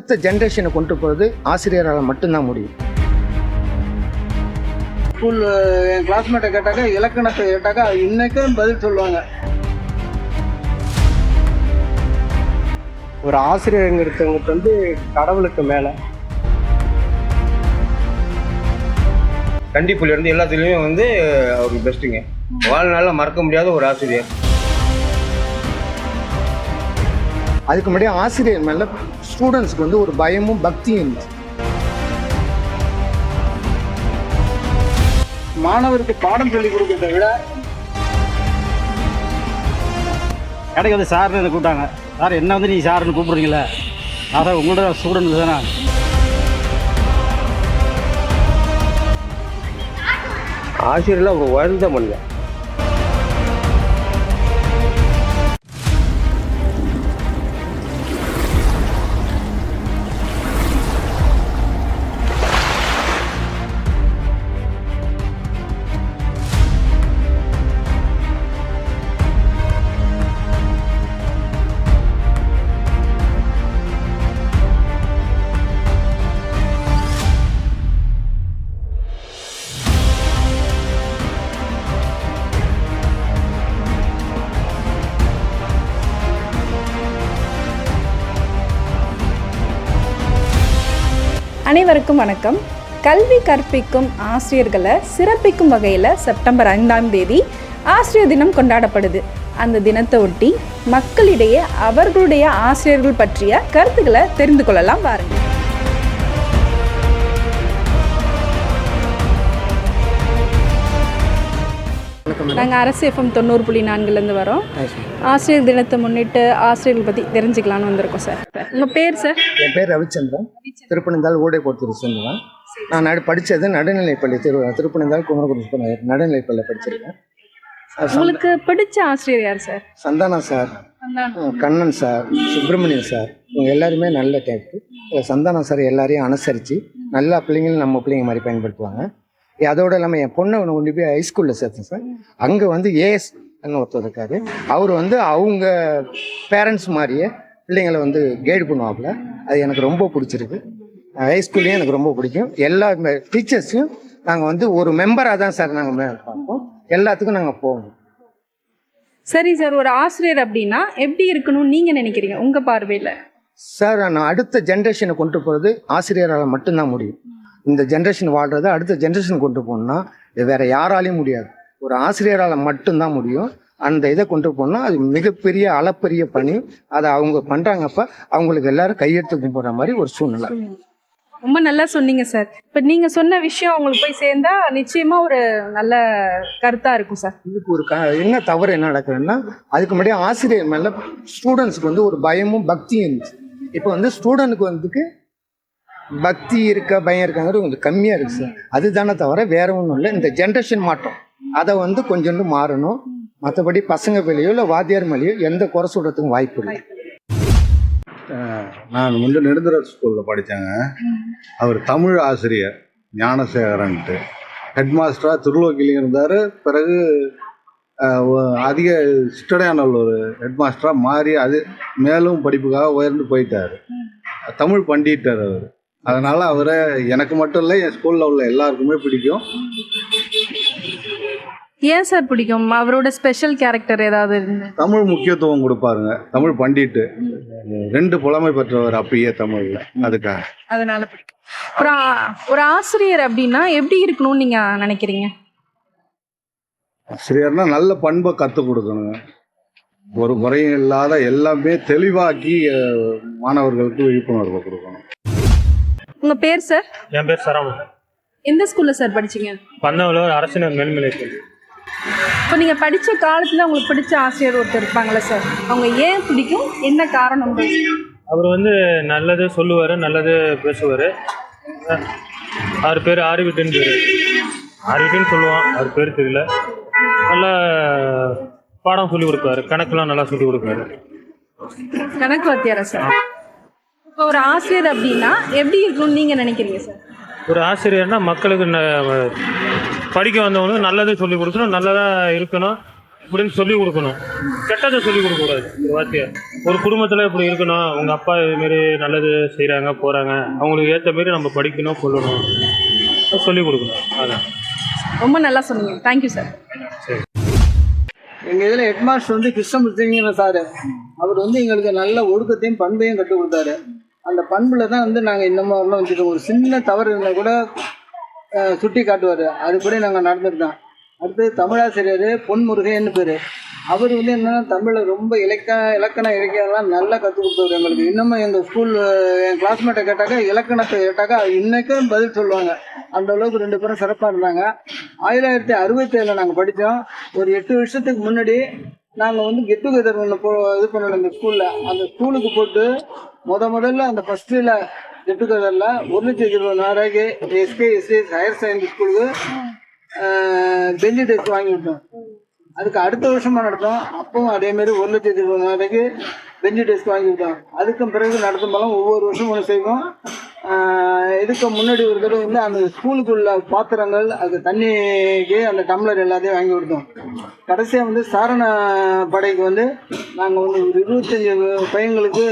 அடுத்த ஜென்ரேஷனை கொண்டு போகிறது ஆசிரியரால் மட்டும்தான் முடியும். ஸ்கூல் என் கிளாஸ்மேட்டை கேட்டாக்கா இலக்கணத்தை கேட்டாக்கா இன்னைக்கும் பதில் சொல்லுவாங்க. ஒரு ஆசிரியருங்கிறவங்க வந்து கடவுளுக்கு மேலே. கண்டிப்புல இருந்து எல்லாத்துலேயுமே வந்து அவர் பெஸ்ட்டுங்க வாழ்நாளில் மறக்க முடியாத ஒரு ஆசிரியர். அதுக்கு முன்னாடி ஆசிரியர் மேலே ஸ்டூடெண்ட்ஸ்க்கு வந்து ஒரு பயமும் பக்தியும் இல்லை. மாணவருக்கு பாடம் சொல்லி கொடுக்கறத விட கடைக்கு வந்து சார்னு என்னை கூப்பிட்டாங்க. சார் என்ன வந்து நீ சார்னு கூப்பிடுறீங்களே சார் உங்களோட ஸ்டூடெண்ட் தானே. ஆசிரியர்லாம் அவங்க உயர்ந்த மனிதன். அனைவருக்கும் வணக்கம். கல்வி கற்பிக்கும் ஆசிரியர்களை சிறப்பிக்கும் வகையில் செப்டம்பர் ஐந்தாம் தேதி ஆசிரியர் தினம் கொண்டாடப்படுது. அந்த தினத்தை ஒட்டி மக்களிடையே அவர்களுடைய ஆசிரியர்கள் பற்றிய கருத்துக்களை தெரிந்து கொள்ளலாம். வாருங்கள். நாங்கள் அரசு எஃப்எம் தொண்ணூறு புள்ளி நான்குலேருந்து வரோம். ஆசிரியர் தினத்தை முன்னிட்டு ஆசிரியர்கள் பற்றி தெரிஞ்சுக்கலான்னு வந்திருக்கோம் சார் உங்கள் பேர் சார் என் பேர் ரவிச்சந்திரன். திருப்பணிந்தால் ஓடைக்கோட்டூர் சேர்ந்தவன் நான் நடு படித்தது நடுநிலைப்பள்ளி திரு திருப்பணிந்தால் குமரகுரு நடுநிலைப்பள்ளியில் படிச்சிருக்கேன். உங்களுக்கு பிடிச்ச ஆசிரியர் யார் sir Santhana sir Kannan sir Subramanian sir இவங்க எல்லாருமே நல்ல டைப்பு சந்தானம் சார் எல்லாரையும் அனுசரித்து நல்லா பிள்ளைங்களும் நம்ம பிள்ளைங்க மாதிரி பயன்படுத்துவாங்க. அதோட இல்லாமல் என் பொண்ணை ஒன்று கொண்டு போய் ஹைஸ்கூலில் சேர்த்தேன் சார். அங்கே வந்து ஏஎஸ் ஒருத்தர் இருக்காரு. அவர் வந்து அவங்க பேரண்ட்ஸ் மாதிரியே பிள்ளைங்களை வந்து கைடு பண்ணுவாப்புல. அது எனக்கு ரொம்ப பிடிச்சிருக்கு. ஹைஸ்கூல்லையும் எனக்கு ரொம்ப பிடிக்கும். எல்லா டீச்சர்ஸையும் நாங்கள் வந்து ஒரு மெம்பராக தான் சார் நாங்கள் பார்ப்போம். எல்லாத்துக்கும் நாங்கள் போவோம். சரி சார் ஒரு ஆசிரியர் அப்படின்னா எப்படி இருக்கணும்னு நீங்க நினைக்கிறீங்க உங்க பார்வையில? சார் நான் அடுத்த ஜென்ரேஷனை கொண்டு போகிறது ஆசிரியரால் மட்டும்தான் முடியும். இந்த ஜென்ரேஷன் வாழ்கிறத அடுத்த ஜென்ரேஷன் கொண்டு போகணும்னா வேற யாராலையும் முடியாது. ஒரு ஆசிரியரால் மட்டும்தான் முடியும். அந்த இதை கொண்டு போனால் அது மிகப்பெரிய அளப்பரிய பணி. அதை அவங்க பண்ணுறாங்கப்ப அவங்களுக்கு எல்லாரும் கையெடுத்து கும்பிட்ற மாதிரி ஒரு சூழ்நிலை. ரொம்ப நல்லா சொன்னீங்க சார் இப்போ நீங்க சொன்ன விஷயம் உங்களுக்கு போய் சேர்ந்தா நிச்சயமா ஒரு நல்ல கருத்தா இருக்கும் சார் இதுக்கு ஒரு க என்ன தவறு என்ன நடக்குதுன்னா அதுக்கு முன்னாடி ஆசிரியர் மேலே ஸ்டூடெண்ட்ஸ்க்கு வந்து ஒரு பயமும் பக்தியும் இருந்துச்சு. இப்போ வந்து ஸ்டூடெண்ட்டுக்கு வந்துக்கு பக்தி இருக்க பயம் இருக்காங்கிறது கொஞ்சம் கம்மியாக இருக்கு சார். அதுதானே தவிர வேற ஒன்றும் இல்லை. இந்த ஜென்ரேஷன் மாற்றம். அதை வந்து கொஞ்சோண்டு மாறணும். மற்றபடி பசங்க மேலேயோ இல்லை வாத்தியார் மேலேயோ எந்த குறை சொல்கிறதுக்கும் வாய்ப்பு இல்லை. நான் வந்து நெடுந்தர ஸ்கூலில் படித்தேங்க. அவர் தமிழ் ஆசிரியர் ஞானசேகரன்ட்டு. ஹெட் மாஸ்டராக திருலோக்கிலையும் இருந்தார். பிறகு அதிக சிட்டடையானல்லூர் ஹெட் மாஸ்டராக மாறி அது மேலும் படிப்புக்காக உயர்ந்து போயிட்டார். தமிழ் பண்டிட்டார் அவர். அதனால் அவரை எனக்கு மட்டும் இல்லை என் ஸ்கூலில் உள்ள எல்லாருக்குமே பிடிக்கும். ஏன் சார் பிடிக்கும்? அவரோட ஸ்பெஷல் கேரக்டர் ஏதாவது தமிழ் முக்கியத்துவம் கொடுப்பாருங்க. தமிழ் பண்டிட்டு. ரெண்டு புலமை பெற்றவர் அப்பயே தமிழில். அதுக்காக. அதனால பிடிக்கும். ஒரு ஒரு ஆசிரியர் அப்படின்னா எப்படி இருக்கணும்னு நீங்க நினைக்கிறீங்க? ஆசிரியர்னா நல்ல பண்பை கற்றுக் கொடுக்கணுங்க. ஒரு முறையும் இல்லாத எல்லாமே தெளிவாக்கி மாணவர்களுக்கு விழிப்புணர்வை கொடுக்கணும். உங்க பேர் சார் என் பேர் சரவணன். எந்த ஸ்கூல்ல சார் படிச்சீங்க? பந்தவள ஒரு அரசின மேல்நிலை பள்ளி. இப்போ நீங்க படிச்ச காலத்துல உங்களுக்கு பிடிச்ச ஆசிரியர் ஒருத்தர் இருப்பாங்கல்ல சார் அவங்க ஏன் பிடிக்கும்? என்ன காரணம்? அவர் வந்து நல்லது சொல்லுவார் நல்லது பேசுவார். அவர் பேர் ஆரிவிட்டுன்னு பேர். ஆரிவிட்டுன்னு சொல்லுவான் அவர் பேர் தெரியல. நல்லா பாடம் சொல்லி கொடுப்பாரு கணக்கெல்லாம் நல்லா சொல்லி கொடுப்பாரு. கணக்கு வாத்தியாரா சார் இப்போ ஒரு ஆசிரியர் அப்படின்னா எப்படி இருக்கணும்னு நீங்க நினைக்கிறீங்க சார் ஒரு ஆசிரியர்னா மக்களுக்கு படிக்க வந்தவங்களுக்கு நல்லது சொல்லி கொடுக்கணும் நல்லதாக இருக்கணும் இப்படின்னு சொல்லி கொடுக்கணும். கெட்டதை சொல்லி கொடுக்கக்கூடாது ஒரு வார்த்தையை. ஒரு குடும்பத்தில் இப்படி இருக்கணும் உங்கள் அப்பா இதுமாரி நல்லது செய்கிறாங்க போகிறாங்க அவங்களுக்கு ஏற்ற மாரி நம்ம படிக்கணும் கொள்ளணும். சொல்லி கொடுக்கணும் அதான். ரொம்ப நல்லா சொன்னீங்க. Thank you sir. எங்கள் இதில் ஹெட்மாஸ்டர் வந்து கிருஷ்ணமூர்த்திங்கிற சார். அவர் வந்து எங்களுக்கு நல்ல ஒழுக்கத்தையும் பண்பையும் கற்றுக் கொடுத்தாரு. அந்த பண்பில் தான் வந்து நாங்கள் இன்னமும் வரலாம் வச்சுருக்கோம் ஒரு சின்ன தவறு இருந்தால் கூட சுட்டி காட்டுவார். அதுபடி நாங்கள் நடந்துருக்கோம் அடுத்து தமிழாசிரியர் பொன்முருகன்னு பேர். அவர் வந்து என்னென்னா தமிழை ரொம்ப இலக்க இலக்கண இலக்கியெல்லாம் நல்லா கற்றுக் கொடுத்தாரு எங்களுக்கு. இன்னமும் எங்கள் ஸ்கூல் என் கிளாஸ்மேட்டை கேட்டாக்கா இலக்கணத்தை கேட்டாக்கா இன்றைக்கும் பதில் சொல்லுவாங்க. அந்த அளவுக்கு ரெண்டு பேரும் சிறப்பாக இருந்தாங்க. ஆயிரத்தி அறுபத்தி ஏழில் நாங்கள் படித்தோம் ஒரு எட்டு வருஷத்துக்கு முன்னாடி நாங்கள் வந்து கெட் டுகெதர் ஒன்று போ இது பண்ணணும் இந்த ஸ்கூலில் அந்த ஸ்கூலுக்கு போட்டு முத முதல்ல அந்த ஃபர்ஸ்ட்ல கெட் ஒரு ஒரு லட்சத்தி நாளைக்கு எஸ்கே எஸ்சி ஹையர் செகண்டரி ஸ்கூலுக்கு பெஞ்சு டெஸ்ட் வாங்கி விட்டோம் அதுக்கு அடுத்த வருஷமா நடத்தோம். அப்பவும் அதே மாதிரி ஒரு லட்சத்தி இருபதாயிரூபாய்க்கு பெஞ்சு டெஸ்ட் வாங்கி விட்டோம் அதுக்கும் பிறகு நடத்தும் போலாம் ஒவ்வொரு வருஷமும் ஒன்று செய்வோம். இதுக்கு முன்னாடி ஒரு தடவை வந்து அந்த ஸ்கூலுக்குள்ள பாத்திரங்கள் அது தண்ணிக்கு அந்த டம்ளர் எல்லாத்தையும் வாங்கி கொடுத்தோம். கடைசியாக வந்து சாரண படைக்கு வந்து நாங்கள் வந்து ஒரு இருபத்தஞ்சி பையங்களுக்கு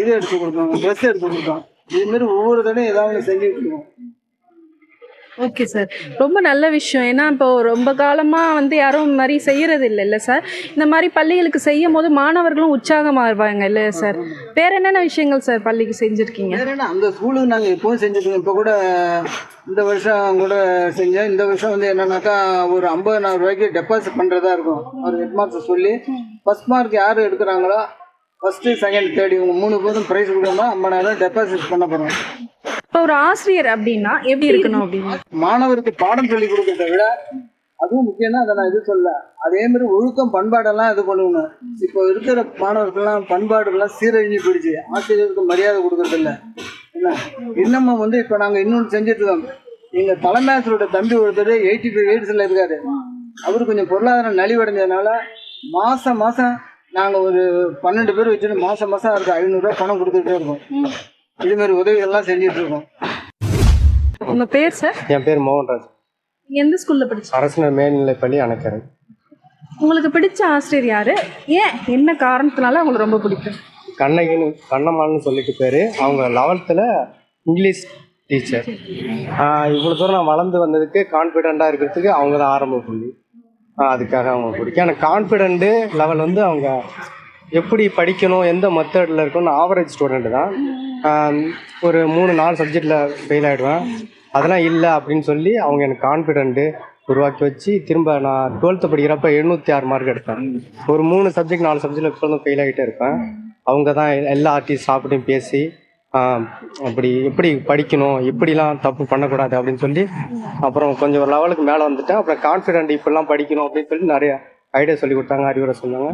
இது எடுத்து கொடுத்தோம். ட்ரெஸ் எடுத்து கொடுத்தோம். இதுமாரி ஒவ்வொரு தடையும் ஏதாவது ஒண்ணு செஞ்சுட்டு இருக்கோம் ஓகே சார் ரொம்ப நல்ல விஷயம். ஏன்னா இப்போ ரொம்ப காலமாக வந்து யாரும் இந்த மாதிரி செய்கிறது இல்லைல்ல சார் இந்த மாதிரி பள்ளிகளுக்கு செய்யும் போது மாணவர்களும் உற்சாகமாக இருப்பாங்க இல்லை சார் வேற என்னென்ன விஷயங்கள் சார் பள்ளிக்கு செஞ்சுருக்கீங்க? அந்த ஸ்கூலுக்கு நாங்கள் எப்போவும் செஞ்சுருக்கோம். இப்போ கூட இந்த வருஷம் கூட செஞ்சேன். இந்த வருஷம் வந்து என்னன்னாக்கா ஒரு ஐம்பதனாயிரம் ரூபாய்க்கு டெபாசிட் பண்ணுறதா இருக்கும். ஒரு ஹெட் மாஸ்டர் சொல்லி. ஃபஸ்ட் மார்க் யார் எடுக்கிறாங்களோ ஃபஸ்ட்டு செகண்ட் தேர்ட் இவங்க மூணு பேரும் ப்ரைஸ் கொடுக்கணும் ஐம்பதாயிரம் டெபாசிட் பண்ண போகிறோம் இப்போ ஒரு ஆசிரியர் அப்படின்னா எப்படி இருக்கணும் அப்படின்னா? மாணவருக்கு பாடம் சொல்லி கொடுக்கறத விட அதுவும் முக்கியம்னா அதை நான் இது சொல்ல அதே மாதிரி ஒழுக்கம் பண்பாடெல்லாம் இது பண்ணணும். இப்போ இருக்கிற மாணவர்கள்லாம் பண்பாடுகள்லாம் சீரழிஞ்சு போயிடுச்சு. ஆசிரியருக்கு மரியாதை கொடுக்கறது இல்லை. என்ன? இன்னமும் வந்து இப்போ நாங்கள் இன்னொன்று செஞ்சுட்டு இருக்கோம். எங்கள் தலைமை தம்பி ஒருத்தர் எயிட்டி ஃபைவ் எயிட்ஸில் இருக்காரு. அவர் கொஞ்சம் பொருளாதாரம் நலிவடைஞ்சதுனால மாதம் மாதம் நாங்கள் ஒரு பன்னெண்டு பேர் வச்சுட்டு மாதம் மாதம் அவருக்கு ஐநூறுரூவா பணம் கொடுத்துக்கிட்டே இருக்கோம். இது மாதிரி உதவிகள்லாம் செஞ்சுட்டு இருக்கோம் உங்க பேர் சார் என் பேர் மோகன்ராஜ். நீங்க எந்த ஸ்கூல்ல படிச்சீங்க? அரசினர் மேல்நிலைப்பள்ளி அணைக்கரை. உங்களுக்கு பிடிச்ச ஆசிரியர் யாரு? ஏன்? என்ன காரணத்தினால உங்களுக்கு ரொம்ப பிடிக்கும்? கண்ணகின்னு கண்ணம்மாள்னு சொல்லிட்டு பேர். அவங்க லெவல்த்தில் இங்கிலீஷ் டீச்சர் இவ்வளோ தூரம் நான் வளர்ந்து வந்ததுக்கு கான்ஃபிடெண்ட்டாக இருக்கிறதுக்கு அவங்க தான் ஆரம்ப புள்ளி. அதுக்காக அவங்க பிடிக்கும். எனக்கு கான்ஃபிடென்ட்டு லெவல் வந்து அவங்க எப்படி படிக்கணும் எந்த மெத்தடில் இருக்கணும் ஆவரேஜ் ஸ்டூடெண்ட் தான். ஒரு மூணு நாலு சப்ஜெக்டில் ஃபெயில் ஆகிடுவேன் அதெல்லாம் இல்லை அப்படின்னு சொல்லி அவங்க எனக்கு கான்ஃபிடென்ட்டு உருவாக்கி வச்சு திரும்ப நான் டுவெல்த்து படிக்கிறப்ப எழுநூற்றி ஆறு மார்க் எடுப்பேன் ஒரு மூணு சப்ஜெக்ட் நாலு சப்ஜெக்டில் எப்பொழுதும் ஃபெயில் ஆகிட்டே இருப்பேன். அவங்க தான் எல்லா ஆர்டிஸ்ட் சாப்பிட்டையும் பேசி அப்படி எப்படி படிக்கணும் எப்படிலாம் தப்பு பண்ணக்கூடாது அப்படின்னு சொல்லி அப்புறம் கொஞ்சம் ஒரு லெவலுக்கு மேலே வந்துட்டேன். அப்புறம் கான்ஃபிடென்ட் இப்படிலாம் படிக்கணும் அப்படின்னு சொல்லி நிறைய ஐடியா சொல்லி கொடுத்தாங்க அறிவுரை சொன்னாங்க.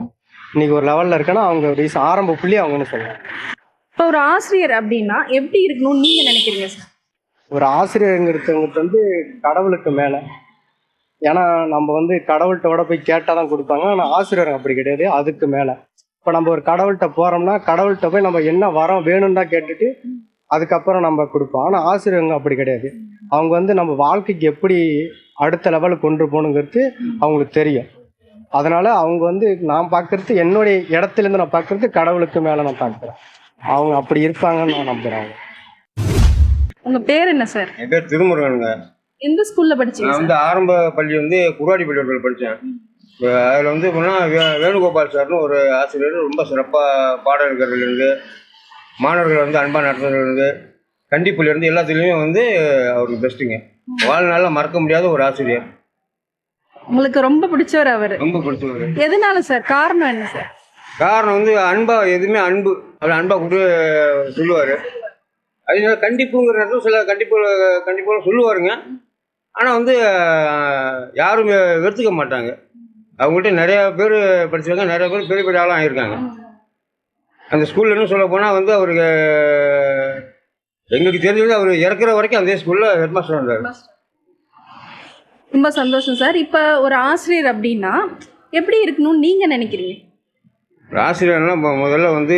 இன்னைக்கு ஒரு லெவலில் இருக்கேன்னா அவங்க ரீசன் ஆரம்ப புள்ளி அவங்கன்னு சொல்லுவாங்க இப்போ ஒரு ஆசிரியர் அப்படின்னா எப்படி இருக்கணும்னு நீங்க நினைக்கிறீங்க சார்? ஒரு ஆசிரியருங்கிறவங்களுக்கு வந்து கடவுளுக்கு மேலே. ஏன்னா நம்ம வந்து கடவுள்கிட்ட போய் கேட்டால் தான் கொடுப்பாங்க. ஆனால் ஆசிரியர் அப்படி கிடையாது. அதுக்கு மேலே. இப்போ நம்ம ஒரு கடவுள்கிட்ட போகிறோம்னா கடவுள்கிட்ட போய் நம்ம என்ன வரோம் வேணும்னு தான் கேட்டுட்டு அதுக்கப்புறம் நம்ம கொடுப்போம். ஆனால் ஆசிரியருங்க அப்படி கிடையாது. அவங்க வந்து நம்ம வாழ்க்கைக்கு எப்படி அடுத்த லெவலுக்கு கொண்டு போகணுங்கிறது அவங்களுக்கு தெரியும். அதனால் அவங்க வந்து நான் பார்க்குறது என்னுடைய இடத்துலேருந்து நான் பார்க்குறது கடவுளுக்கு மேலே நான் பார்க்குறேன் அவங்க அப்படி இருப்பாங்கன்னு நான் நம்புகிறேன் அவங்க உங்க பேர் என்ன சார் என் பேர் திருமுருகனுங்க. எந்த ஸ்கூல்ல படிச்சீங்க நான் வந்து ஆரம்ப பள்ளி வந்து குருவாடி பள்ளிக்கூடத்தில் படித்தேன் அதில் வந்து எப்படின்னா வே வேணுகோபால் சார்னு ஒரு ஆசிரியர் ரொம்ப சிறப்பாக பாடம் எடுக்கிறதுலேருந்து மாணவர்களை வந்து அன்பாக நடத்துறதுலேருந்து கண்டிப்புலேருந்து எல்லாத்துலேயும் வந்து அவருக்கு பெஸ்ட்டுங்க வாழ்நாளில் மறக்க முடியாத ஒரு ஆசிரியர். உங்களுக்கு ரொம்ப பிடிச்சவர் அவர். ரொம்ப பிடிச்சவர். எதனால சார் காரணம் என்ன சார் காரணம் வந்து அன்பாக எதுவுமே அன்பு அவர் அன்பாக கொடுத்து சொல்லுவார். அதனால கண்டிப்புங்கிற சில கண்டிப்பு கண்டிப்பாக சொல்லுவாருங்க. ஆனால் வந்து யாரும் வெறுத்துக்க மாட்டாங்க. அவங்கள்ட்ட நிறையா பேர் படிச்சிருக்காங்க நிறைய பேர் பெரிய பெரிய ஆளாக ஆகியிருக்காங்க அந்த ஸ்கூல்ல இன்னும் சொல்ல போனால் வந்து அவருக்கு எங்களுக்கு தெரிஞ்சது அவர் இறக்குற வரைக்கும் அதே ஸ்கூலில் ஹெட் மாஸ்டர் இருந்தார் ரொம்ப சந்தோஷம் சார். இப்போ ஒரு ஆசிரியர் அப்படின்னா எப்படி இருக்கணும்னு நீங்கள் நினைக்கிறீங்க? ஒரு இப்போ முதல்ல வந்து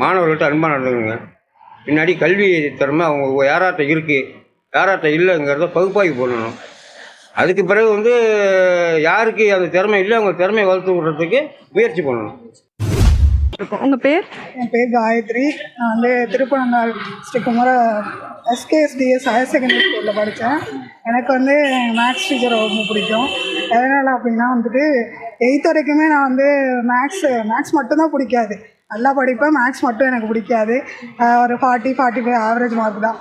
மாணவர்கள்ட்ட அன்பாக நடந்துக்கணுங்க பின்னாடி கல்வி திறமை அவங்க யாராட்ட இருக்குது யாராட்ட இல்லைங்கிறத பகுப்பாய்வு பண்ணணும். அதுக்கு பிறகு வந்து யாருக்கு அந்த திறமை இல்லை அவங்க திறமையை வளர்த்து விட்றதுக்கு முயற்சி பண்ணணும். உங்கள் பேர்? என் பேர் காயத்ரி. நான் வந்து Thiruppanangal Sri Kumara SKSTDS higher secondary ஸ்கூலில் படித்தேன் எனக்கு வந்து மேக்ஸ் டீச்சர் ரொம்ப பிடிக்கும். எதனால் அப்படின்னா வந்துட்டு எயித் வரைக்குமே நான் வந்து மேக்ஸ் மேக்ஸ் மட்டும்தான் பிடிக்காது. நல்லா படிப்பேன் மேக்ஸ் மட்டும் எனக்கு பிடிக்காது. ஒரு forty forty five average mark தான்.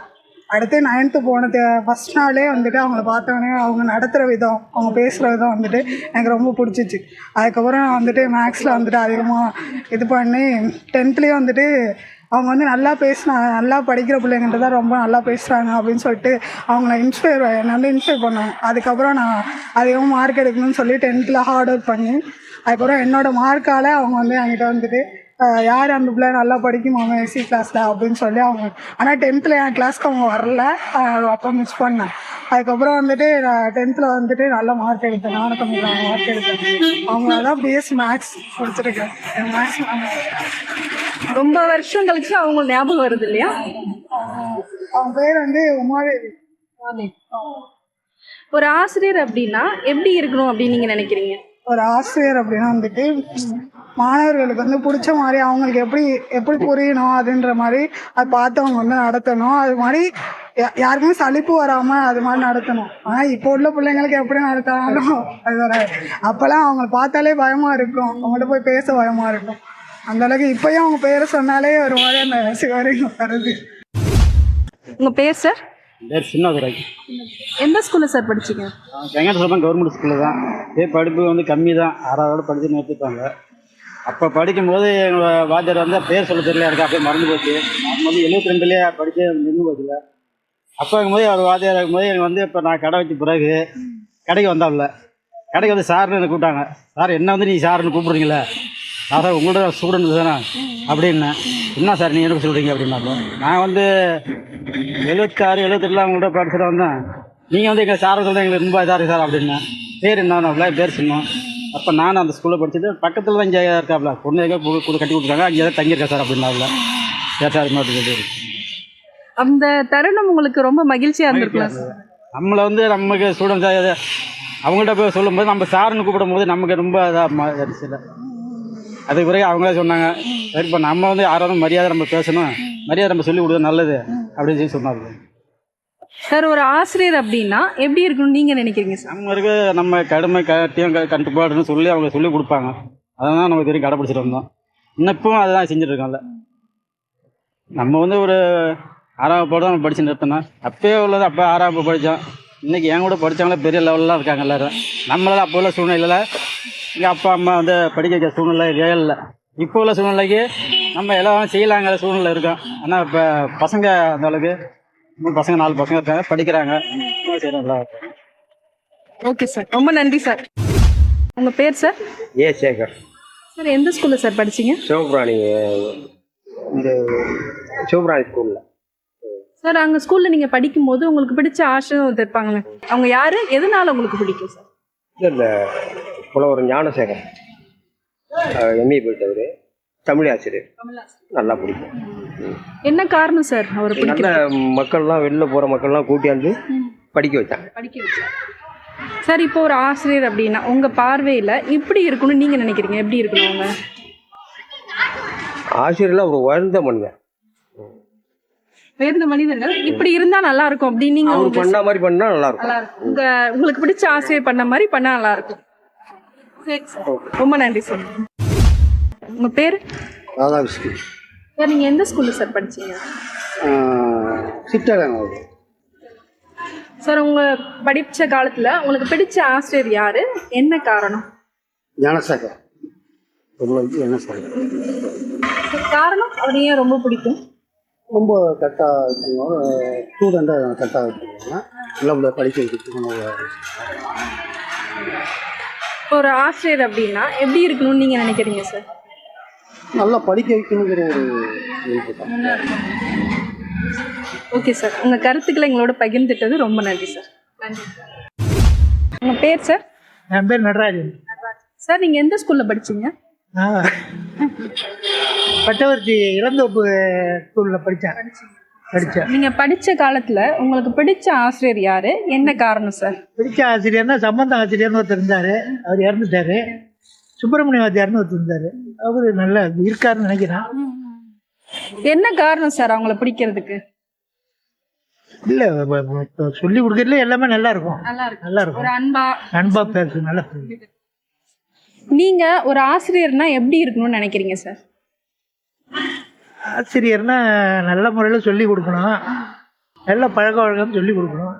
அடுத்து நைன்த்து போனது ஃபஸ்ட் நாளே வந்துட்டு அவங்கள பார்த்தோன்னே அவங்க நடத்துகிற விதம் அவங்க பேசுகிற விதம் வந்துட்டு எனக்கு ரொம்ப பிடிச்சிச்சு. அதுக்கப்புறம் நான் வந்துட்டு மேக்ஸில் வந்துட்டு அதிகமாக இது பண்ணி டென்த்லேயே வந்துட்டு அவங்க வந்து நல்லா பேசினா நல்லா படிக்கிற பிள்ளைங்கள்ட்ட தான் ரொம்ப நல்லா பேசுகிறாங்க அப்படின்னு சொல்லிட்டு அவங்கள இன்ஸ்பயர் நல்லா இன்ஸ்பயர் பண்ணாங்க. அதுக்கப்புறம் நான் அதிகமாக மார்க் எடுக்கணும்னு சொல்லி டென்த்தில் ஹார்ட் ஒர்க் பண்ணி அதுக்கப்புறம் என்னோடய மார்க்கால் அவங்க வந்து என்கிட்ட வந்துட்டு யார் அந்த பிள்ளை நல்லா படிக்குமாமே எஸ்சி கிளாஸில் அப்படின்னு சொல்லி அவங்க ஆனால் டென்த்தில் என் கிளாஸ்க்கு அவங்க வரல. அப்போ மிஸ் பண்ணேன். அதுக்கப்புறம் வந்துட்டு நான் டென்த்தில் வந்துட்டு நல்ல மார்க் எடுத்தேன். நானும் கொஞ்சம் மார்க் எடுத்தேன். அவங்க தான் பிஎஸ்சி மேக்ஸ் படிச்சிருக்கேன் மேக்ஸ் ரொம்ப வருஷம் கழிச்சு அவங்க ஞாபகம் வருது இல்லையா? அவங்க பேர் வந்து உமாதேவி. ஒரு ஆசிரியர் அப்படின்னா எப்படி இருக்கணும் அப்படின்னு நீங்க நினைக்கிறீங்க? ஒரு ஆசிரியர் அப்படின்னா வந்துட்டு மாணவர்களுக்கு வந்து பிடிச்ச மாதிரி அவங்களுக்கு எப்படி எப்படி புரியணும் அதுன்ற மாதிரி அதை பார்த்து அவங்க வந்து நடத்தணும். அது மாதிரி யா- யாருக்குமே சலிப்பு வராமல் அது மாதிரி நடத்தணும். ஆனால் இப்போ உள்ள பிள்ளைங்களுக்கு எப்படி நடத்தாலும் அது வராது அப்போல்லாம் அவங்கள பார்த்தாலே பயமாக இருக்கும். அவங்கள்ட்ட போய் பேச பயமாக இருக்கும். அந்த அளவுக்கு இப்போயும் அவங்க பேரை சொன்னாலே ஒரு மாதிரி அந்த சிவரையும் வருது. உங்க பேர் சார் பேர் சின்னதுரை. எந்த ஸ்கூல்ல சார் படிச்சீங்க? வெங்கடேஸ்வரம் கவர்மெண்ட் ஸ்கூலில் தான். இதே படிப்பு வந்து கம்மி தான் ஆறாவதோட படித்து நிறுத்திட்டாங்க. அப்போ படிக்கும்போது எங்கள் வாத்தியார் வந்து பேர் சொல்ல தெரியல எனக்கு அப்படியே மறந்து போச்சு. நான் வந்து எழுபத்தி ரெண்டுலேயே படித்து நின்று போச்சுல. அப்போ இருக்கும்போது அவர் வாத்தியார் இருக்கும்போது எனக்கு வந்து இப்போ நான் கடை வச்ச பிறகு கடைக்கு வந்தாப்ல கடைக்கு வந்து சார்னு என்னை கூப்பிட்டாங்க. சார் என்ன வந்து நீ சார்னு கூப்பிடுறீங்களே நான் சார் உங்களோட ஸ்டூடெண்ட் தானே? அப்படின்னேன். என்ன சார் நீ எனக்கு சொல்கிறீங்க அப்படின்னாப்போ நான் வந்து எழுபத்தாறு எழுபத்தெட்டில் உங்கள்கிட்ட படிச்சுட்டு வந்தேன். நீங்கள் வந்து எங்கள் சாரை சொல்கிறேன் எங்களுக்கு ரொம்ப இதாக இருக்குது சார் அப்படின்னேன். பேர் என்ன பேர் சொன்னோம். அப்போ நான் அந்த ஸ்கூலில் படிச்சுட்டு பக்கத்தில் தான் இங்கே இருக்காப்ல. பொண்ணு எங்கே கூட கட்டி கொடுத்துருக்காங்க அங்கே தான் தங்கியிருக்கேன் சார் அப்படின்னாப்ல. இன்னொரு சொல்லி அந்த தருணம் உங்களுக்கு ரொம்ப மகிழ்ச்சியா இருந்திருக்கலாம் சார் நம்மளை வந்து நமக்கு ஸ்டூடெண்ட்ஸாக அவங்கள்ட்ட போய் சொல்லும்போது நம்ம சார்னு கூப்பிடும்போது நமக்கு ரொம்ப இதாக இருந்துச்சு அதுக்கு பிறகு அவங்களே சொன்னாங்க சரி இப்போ நம்ம வந்து யாராவது மரியாதை நம்ம பேசணும். மரியாதை நம்ம சொல்லி கொடுத்தா நல்லது. அப்படின்னு சொல்லி சொன்னாங்க சார் ஒரு ஆசிரியர் அப்படின்னா எப்படி இருக்கணும்னு நீங்க நினைக்கிறீங்க சார்? நம்ம இருக்க நம்ம கடுமை கட்டியம் க- கட்டுப்பாடுன்னு சொல்லி அவங்க சொல்லி கொடுப்பாங்க. அதெல்லாம் நம்ம தெரியும் கடைப்பிடிச்சிட்டு வந்தோம். இன்னும் இப்பவும் அதுதான் செஞ்சுட்டு இருக்கோம்ல நம்ம வந்து ஒரு ஆறாம் வகுப்போட தான் நம்ம படிச்சு நிறுத்தினோம். அப்பயே உள்ளது அப்போ ஆறாம் வகுப்பு படித்தோம் இன்றைக்கி என் கூட படித்தவங்களே பெரிய லெவல்லாம் இருக்காங்க எல்லாரும். நம்மளால அப்போ உள்ள சூழ்நிலையில் எங்கள் அப்பா அம்மா வந்து படிக்க வைக்க சூழ்நிலை இல்லை. இப்போ உள்ள சூழ்நிலைக்கு நம்ம எல்லாம் செய்யலாங்கிற சூழ்நிலை இருக்கோம். ஆனால் இப்போ பசங்க அந்த அளவுக்கு இன்னும் பசங்க நாலு பசங்க இருக்காங்க. படிக்கிறாங்க. ஓகே சார் ரொம்ப நன்றி சார் உங்க பேர் சார் ஏ சேகர். சார் எந்த ஸ்கூல்ல சார் படிச்சீங்க? சிவபுராணி இந்த சிவபுராணி ஸ்கூலில் சார் அங்க ஸ்கூல்ல நீங்க படிக்கும்போது உங்களுக்கு பிடிச்ச ஆசிரியர் இருப்பாங்களே அவங்க யாரு? எதனால உங்களுக்கு பிடிக்கும் சார் இந்த புலவர் ஞானசேகர். எம்ஏ போயிட்டவர். தமிழ் ஆசிரியர். நல்லா பிடிக்கும். என்ன காரணம் சார் அவர் நல்ல மக்கள்லாம் வெளில போகிற மக்கள்லாம் கூட்டியாந்து படிக்க வச்சாங்க. படிக்க வச்சார் சார் இப்போ ஒரு ஆசிரியர் அப்படின்னா உங்க பார்வையில இப்படி இருக்கணும்னு நீங்க நினைக்கிறீங்க? எப்படி இருக்கணும் அவங்க? ஆசிரியர்லாம் ஒரு உயர்ந்த மனிதன். வேறு மனிதர்கள் இப்படி இருந்தா நல்லா இருக்கும் அப்படின்னு நீங்க அவர் பண்ண மாதிரி பண்ணால் நல்லா இருக்கும். நல்லா இருக்கும். உங்க உங்களுக்கு பிடிச்ச ஆசிரியர் பண்ண மாதிரி பண்ணா நல்லா இருக்கும். சார். ரொம்ப நன்றி சார். உங்க பேர்? ராதாகிருஷ்ணன். சார் நீங்க எந்த ஸ்கூல்ல சார் படிச்சீங்க? சிட்டரங்க சார் உங்க படிச்ச காலத்துல உங்களுக்கு பிடிச்ச ஆசிரியர் யாரு? என்ன காரணம்? ஞானசேகர். காரணம்? அவர் ஏன் ரொம்ப பிடிக்கும்? ரொம்ப கரெக்டாக இருக்குங்க ஸ்டூடெண்ட்டாக கரெக்டாக இருக்குங்க நல்லா படிக்க வைக்கிறதுக்கு ஒரு ஆசிரியர் அப்படின்னா எப்படி இருக்கணும்னு நீங்க நினைக்கிறீங்க சார்? நல்லா படிக்க வைக்கணுங்கிற ஒரு ஓகே சார். உங்க கருத்துக்களை எங்களோட பகிர்ந்துட்டது ரொம்ப நன்றி சார். நன்றி உங்க பேர் சார்? என் பேர் நடராஜன். சார் நீங்க எந்த ஸ்கூல்ல படிச்சீங்க? பட்டவர்த்தி இளந்தோப்பு ஸ்கூலில் படித்தேன் படித்தேன் நீங்க படிச்ச காலத்துல உங்களுக்கு பிடிச்ச ஆசிரியர் யாரு? என்ன காரணம் சார்? பிடிச்ச ஆசிரியர்னா சம்பந்த ஆசிரியர்னு ஒருத்தர் இருந்தார். அவர் இறந்துட்டாரு. சுப்பிரமணிய வாத்தியார்னு ஒருத்தர் இருந்தார். அவர் நல்லா இருக்காருன்னு நினைக்கிறேன். என்ன காரணம் சார் அவங்கள பிடிக்கிறதுக்கு? இல்லை சொல்லி கொடுக்கறதுல எல்லாமே நல்லா இருக்கும். நல்லா இருக்கு நல்லா இருக்கும். ஒரு அன்பா அன்பா பேசு நல்லா. நீங்க ஒரு ஆசிரியர்னா எப்படி இருக்கணும்னு நினைக்கிறீங்க சார்? ஆசிரியர்னா நல்ல முறையில் சொல்லி கொடுக்கணும். நல்ல பழக்க வழக்கம் சொல்லி கொடுக்கணும்.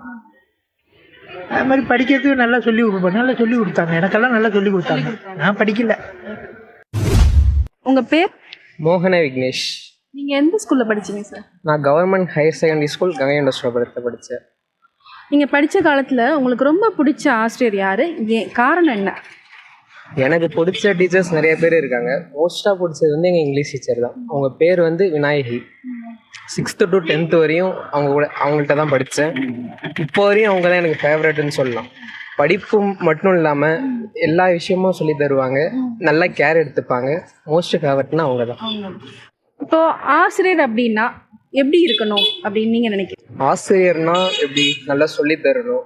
அது மாதிரி படிக்கிறதுக்கு நல்லா சொல்லி கொடுப்பேன். நல்லா சொல்லி கொடுத்தாங்க. எனக்கெல்லாம் நல்லா சொல்லி கொடுத்தாங்க. நான் படிக்கல. உங்க பேர்? மோகன விக்னேஷ். நீங்க எந்த ஸ்கூல்ல படிச்சீங்க சார் நான் government higher secondary school Gangai இண்டஸ்ட்ரியபுரத்தில் படித்தேன் நீங்க படிச்ச காலத்துல உங்களுக்கு ரொம்ப பிடிச்ச ஆசிரியர் யாரு? ஏன் காரணம் என்ன? எனக்கு பிடிச்ச டீச்சர்ஸ் நிறைய பேர் இருக்காங்க. மோஸ்ட்டாக பிடிச்சது வந்து எங்கள் இங்கிலீஷ் டீச்சர் தான். அவங்க பேர் வந்து விநாயகி. சிக்ஸ்த்து டு டென்த்து வரையும் அவங்க கூட அவங்கள்ட்ட தான் படித்தேன் இப்போ வரையும் அவங்க தான் எனக்கு ஃபேவரட்னு சொல்லலாம். படிப்பு மட்டும் இல்லாமல் எல்லா விஷயமும் சொல்லி தருவாங்க. நல்லா கேர் எடுத்துப்பாங்க. மோஸ்ட் ஃபேவரட்னா அவங்க தான். இப்போ ஆசிரியர் அப்படின்னா எப்படி இருக்கணும் அப்படின்னு நீங்க நினைக்கிறீங்க? ஆசிரியர்னா எப்படி? நல்லா சொல்லி தரணும்.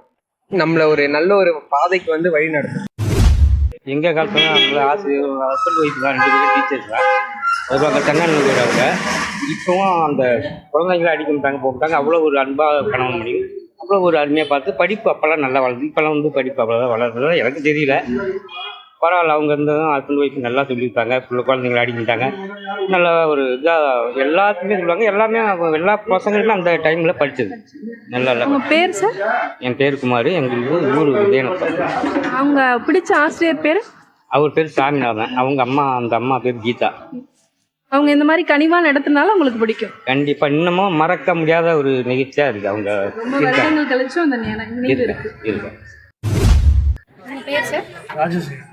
நம்மளை ஒரு நல்ல ஒரு பாதைக்கு வந்து வழி நடத்தணும். எங்கள் காலத்துல ஆசிரியர் ஹஸ்பண்ட் ஒய்ஃப் தான் ரெண்டு பேரும் டீச்சர்ஸ் தான் வருவாங்க தன்னார்வ அவங்க. இப்போவும் அந்த குழந்தைங்களை அடிக்க மாட்டாங்க போக மாட்டாங்க அவ்வளோ ஒரு அன்பாக பண்ண முடியும் அவ்வளோ ஒரு அருமையாக பார்த்து படிப்பு அப்போல்லாம் நல்லா வளருது இப்போல்லாம் வந்து படிப்பு அவ்வளோதான் வளர்றது எனக்கு தெரியல. பரவாயில்ல அவங்க இருந்ததும் ஹஸ்பண்ட் ஒய்ஃப் நல்லா சொல்லியிருக்காங்க. பிள்ளை குழந்தைங்களை அடிக்க மாட்டாங்க நல்லா ஒரு இதாக எல்லாத்துக்குமே சொல்லுவாங்க. எல்லாமே எல்லா பசங்களுமே அந்த டைமில் படித்தது நல்லா பேர் சார் என் பேர் குமார். எங்களுக்கு ஊர் விஜயநத்தம் அவங்க பிடிச்ச ஆசிரியர் பேர்? அவர் பேர் சாமிநாதன். அவங்க அம்மா அந்த அம்மா பேர் கீதா. அவங்க இந்த மாதிரி கனிவா நடத்தினால உங்களுக்கு பிடிக்கும். கண்டிப்பா. இன்னமும் மறக்க முடியாத ஒரு நிகழ்ச்சியா இருக்கு. அவங்க ரொம்ப கழிச்சும் அந்த நினை- நினைவு இருக்கு இருக்கு. இருக்கு உங்க பேர் சார் ராஜசேகர்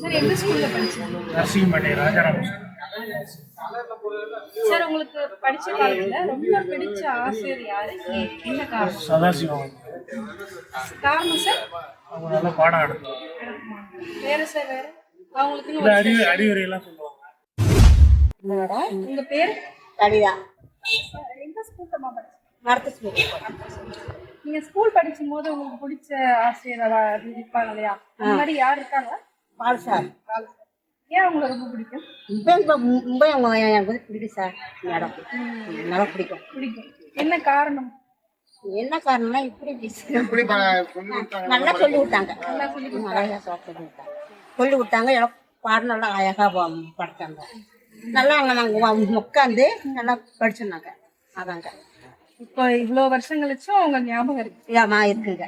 சார் எந்த ஸ்கூல்ல படிச்சீங்க? நரசிங்கம்பட்டி ராஜாராம் சார் உங்களுக்கு படிச்ச காலத்துல ரொம்ப பிடிச்ச ஆசிரியர் யாரு? ஏன்? என்ன காரணம்? சதாசிவம். காரணம் சார் அவங்க நல்லா பாடம் எடுத்தாங்க வேற சார் வேற? அவங்களுக்கு ஒரு அறிவு அறிவுரையெல்லாம் சொல்லுவாங்க. உங்க பேர்? கவிதா. எந்த ஸ்கூல்ல படிச்சீங்க நடத்த ஸ்கூல் நீங்க ஸ்கூல் படிக்கும் போது உங்களுக்கு பிடிச்ச ஆசிரியர் இருப்பாங்க இல்லையா? அந்த மாதிரி யார் இருக்காங்க? Paul sir. ஏன் உங்களுக்கு ரொம்ப பிடிக்கும்? மும்பை அவங்க எனக்கு பிடிக்கும் சார் மேடம். நல்லா பிடிக்கும். பிடிக்கும். என்ன காரணம்? என்ன காரணம்னா இப்படி நல்லா சொல்லி கொடுத்தாங்க நல்லா சொல்லி அழகாக சொல்லி கொடுத்தாங்க எல்லாம் பாடம் நல்லா அழகாக படித்தாங்க. நல்லா அங்கே நாங்கள் உட்காந்து நல்லா படிச்சிருந்தாங்க. அதாங்க. இப்போ இவ்வளோ வருஷம் கழிச்சும் உங்க ஞாபகம் இருக்கு. ஏமா இருக்குங்க.